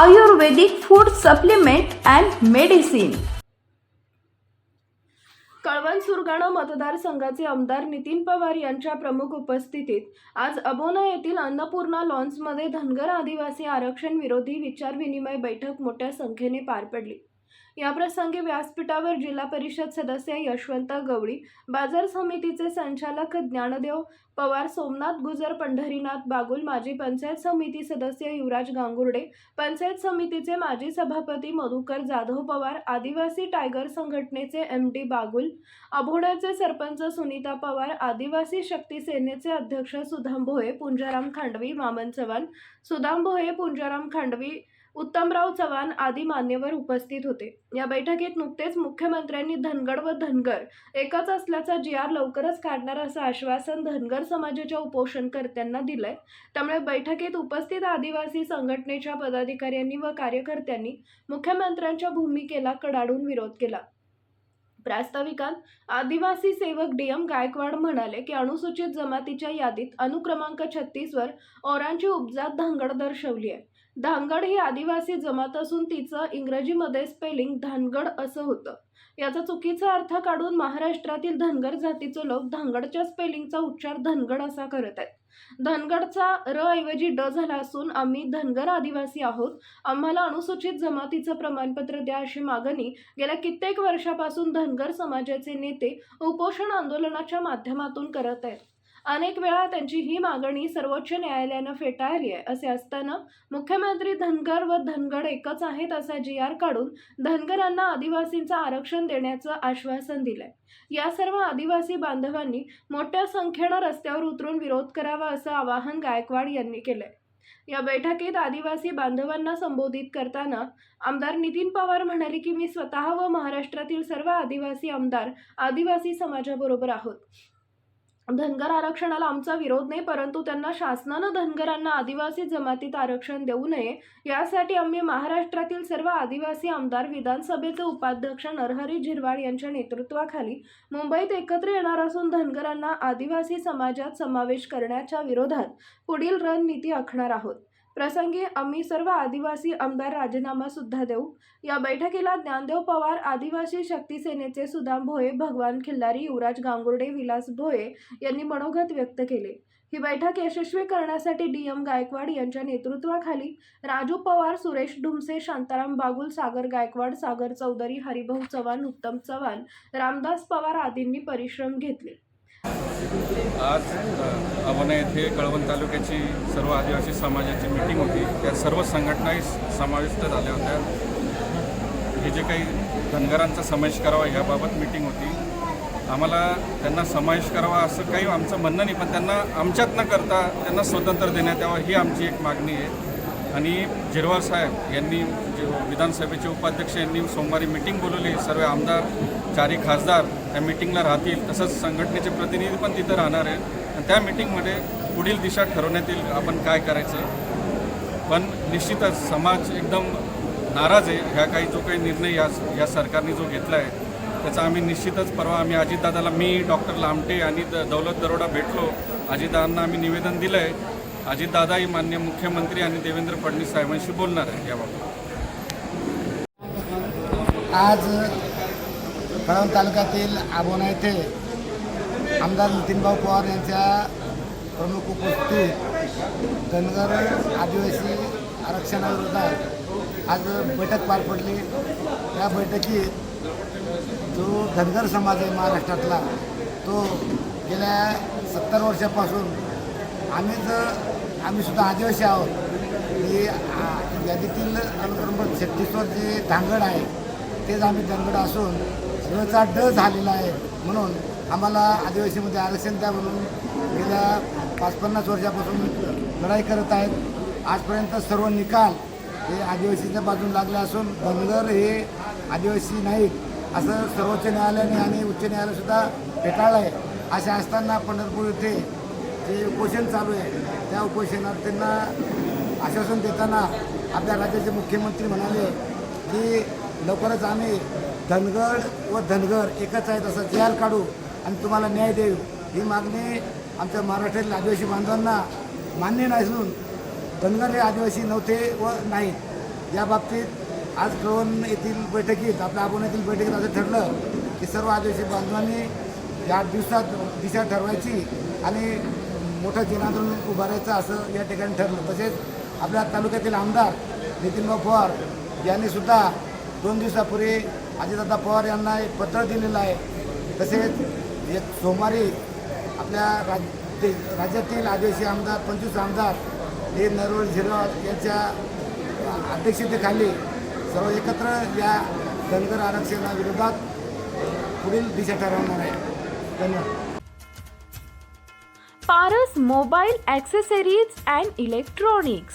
Ayurvedic food supplement and medicine Kalwan Surgana मतदारसंघाचे आमदार नितीन पवार यांच्या प्रमुख उपस्थितीत आज अबोना येथील अन्नपूर्णा लॉन्समध्ये धनगर आदिवासी आरक्षण विरोधी विचारविनिमय बैठक मोठ्या संख्येने पार पडली. याप्रसंगी व्यासपीठावर जिल्हा परिषद सदस्य यशवंत गवळी बाजार समितीचे संचालक ज्ञानदेव पवार सोमनाथ गुजर पंढरीनाथ बागुल माजी पंचायत समिती सदस्य युवराज गांगुर्डे पंचायत समितीचे माजी सभापती मधुकर जाधव पवार आदिवासी टायगर संघटनेचे एम डी बागुल अभोड्याचे सरपंच सुनीता पवार आदिवासी शक्ती सेनेचे अध्यक्ष सुदाम भोये पुंजाराम खांडवी मामन चव्हाण सुदाम भोये पुंजाराम खांडवी उत्तमराव चव्हाण आदी मान्यवर उपस्थित होते. या बैठकीत नुकतेच मुख्यमंत्र्यांनी धनगड व धनगर एकच असल्याचा जी आर लवकरच काढणार असं आश्वासन धनगर समाजाच्या उपोषणकर्त्यांना दिलंय. त्यामुळे बैठकीत उपस्थित आदिवासी संघटनेच्या पदाधिकाऱ्यांनी व कार्यकर्त्यांनी मुख्यमंत्र्यांच्या भूमिकेला कडाडून विरोध केला. प्रास्ताविकात आदिवासी सेवक डी एम गायकवाड म्हणाले की अनुसूचित जमातीच्या यादीत अनुक्रमांक छत्तीसवर ओरांची उपजात धांगड दर्शवली आहे. धानगड ही आदिवासी जमात असून तिचं इंग्रजीमध्ये स्पेलिंग धानगड असं होतं. याचा चुकीचा अर्थ काढून महाराष्ट्रातील धनगर जातीचे लोक धानगडच्या स्पेलिंगचा उच्चार धनगड असा करत आहेत. धनगडचा र ऐवजी ड झाला असून आम्ही धनगर आदिवासी आहोत. आम्हाला अनुसूचित जमातीचं प्रमाणपत्र द्या अशी मागणी गेल्या कित्येक वर्षापासून धनगर समाजाचे नेते उपोषण आंदोलनाच्या माध्यमातून करत आहेत. अनेक वेळा त्यांची ही मागणी सर्वोच्च न्यायालयानं फेटाळली आहे. असे असताना मुख्यमंत्री धनगर व धनगड एकच आहेत असा जी आर काढून धनगरांना आदिवासींचं आरक्षण देण्याचं आश्वासन दिलंय. या सर्व आदिवासी बांधवांनी मोठ्या संख्येनं रस्त्यावर उतरून विरोध करावा असं आवाहन गायकवाड यांनी केलंय. या बैठकीत आदिवासी बांधवांना संबोधित करताना आमदार नितीन पवार म्हणाले की मी स्वतः व महाराष्ट्रातील सर्व आदिवासी आमदार आदिवासी समाजाबरोबर आहोत. धनगर आरक्षणाला आमचा विरोध नाही परंतु त्यांना शासनानं धनगरांना आदिवासी जमातीत आरक्षण देऊ नये यासाठी आम्ही महाराष्ट्रातील सर्व आदिवासी आमदार विधानसभेचे उपाध्यक्ष नरहरी झिरवाळ यांच्या नेतृत्वाखाली मुंबईत एकत्र येणार असून धनगरांना आदिवासी समाजात समावेश करण्याच्या विरोधात पुढील रणनीती आखणार आहोत. प्रसंगी आम्ही सर्व आदिवासी आमदार राजीनामा सुद्धा देऊ. या बैठकीला ज्ञानदेव पवार आदिवासी शक्ती सेनेचे सुदाम भोये भगवान खिल्लारी युवराज गांगुर्डे विलास भोये यांनी मनोगत व्यक्त केले. ही बैठक यशस्वी करण्यासाठी डी एम गायकवाड यांच्या नेतृत्वाखाली राजू पवार सुरेश ढुमसे शांताराम बागुल सागर गायकवाड सागर चौधरी हरिभाऊ चव्हाण उत्तम चव्हाण रामदास पवार आदींनी परिश्रम घेतले. आज अवना येथे कळवण तालुक्याची सर्व आदिवासी समाजाची मीटिंग होती. त्या सर्व संघटनाही समाविष्ट झाल्या होत्या. हे जे काही धनगरांचा समावेश करावा याबाबत मीटिंग होती. आम्हाला त्यांना समावेश करावा असं काही आमचं म्हणणं नाही पण त्यांना आमच्यात न करता त्यांना स्वतंत्र देण्यात यावं ही आमची एक मागणी आहे. आणि जिरवार साहेब यांनी जे विधानसभेचे उपाध्यक्ष यांनी सोमवारी मीटिंग बोलवली. सर्व आमदार चारही खासदार त्या मिटिंगला राहतील तसंच संघटनेचे प्रतिनिधी पण तिथं राहणार आहे आणि त्या मिटिंगमध्ये पुढील दिशा ठरवण्यात येईल आपण काय करायचं. पण निश्चितच समाज एकदम नाराज आहे ह्या काही जो काही निर्णय या या सरकारने जो घेतला आहे त्याचा आम्ही निश्चितच परवा आम्ही अजितदादाला मी डॉक्टर लामटे आणि द दौलत दरोडा भेटलो. अजितदादांना आम्ही निवेदन दिलं आहे अजितदादाही मान्य मुख्यमंत्री आणि देवेंद्र फडणवीस साहेबांशी बोलणार आहे याबाबत. आज कळवण तालुक्यातील आबोना येथे आमदार नितीनभाऊ पवार यांच्या प्रमुख उपस्थित धनगर आदिवासी आरक्षणाविरोधात आज बैठक पार पडली. या बैठकीत जो धनगर समाज आहे महाराष्ट्रातला तो गेल्या सत्तर वर्षापासून आम्हीच आम्ही सुद्धा आदिवासी आहोत. की यादीतील अनुक्रम छत्तीसवर जे धांगड आहे तेच आम्ही धनगड असून चा ड झालेला आहे. म्हणून आम्हाला आदिवासीमध्ये आरक्षण द्या म्हणून गेल्या पाच पन्नास वर्षापासून लढाई करत आहेत. आजपर्यंत सर्व निकाल हे आदिवासीच्या बाजून लागले असून धनगर हे आदिवासी नाहीत. असं सर्वोच्च न्यायालयाने आणि उच्च न्यायालयसुद्धा फेटाळलं आहे असे असताना पंढरपूर येथे जे उपोषण चालू आहे त्या उपोषणार्थींना आश्वासन देताना आपल्या राज्याचे मुख्यमंत्री म्हणाले की लवकरच आम्ही धनगर व धनगर एकच आहेत असं जी काढू आणि तुम्हाला न्याय देऊ. ही मागणी आमच्या महाराष्ट्रातील आदिवासी बांधवांना मान्य नसून धनगर हे आदिवासी नव्हते व नाहीत. याबाबतीत आज कळवण येथील बैठकीत आपल्या आबोन येथील बैठकीत असं ठरलं की सर्व आदिवासी बांधवांनी या दिवसात दिशा ठरवायची आणि मोठं जनांदोलन उभारायचं असं या ठिकाणी ठरलं. तसेच आपल्या तालुक्यातील आमदार नितीनभाऊ पवार यांनी सुद्धा दोन दिवसापूर्वी अजितदादा पवार यांना एक पत्र दिलेलं आहे. तसेच एक सोमवारी आपल्या राज राज्यातील आदिवासी आमदार पंचवीस आमदार हे नरवळ झिरवाळ यांच्या अध्यक्षतेखाली सर्व एकत्र या धनगर आरक्षणाविरोधात पुढील दिशा ठरवणार आहे. धन्यवाद. Paras mobile accessories and electronics.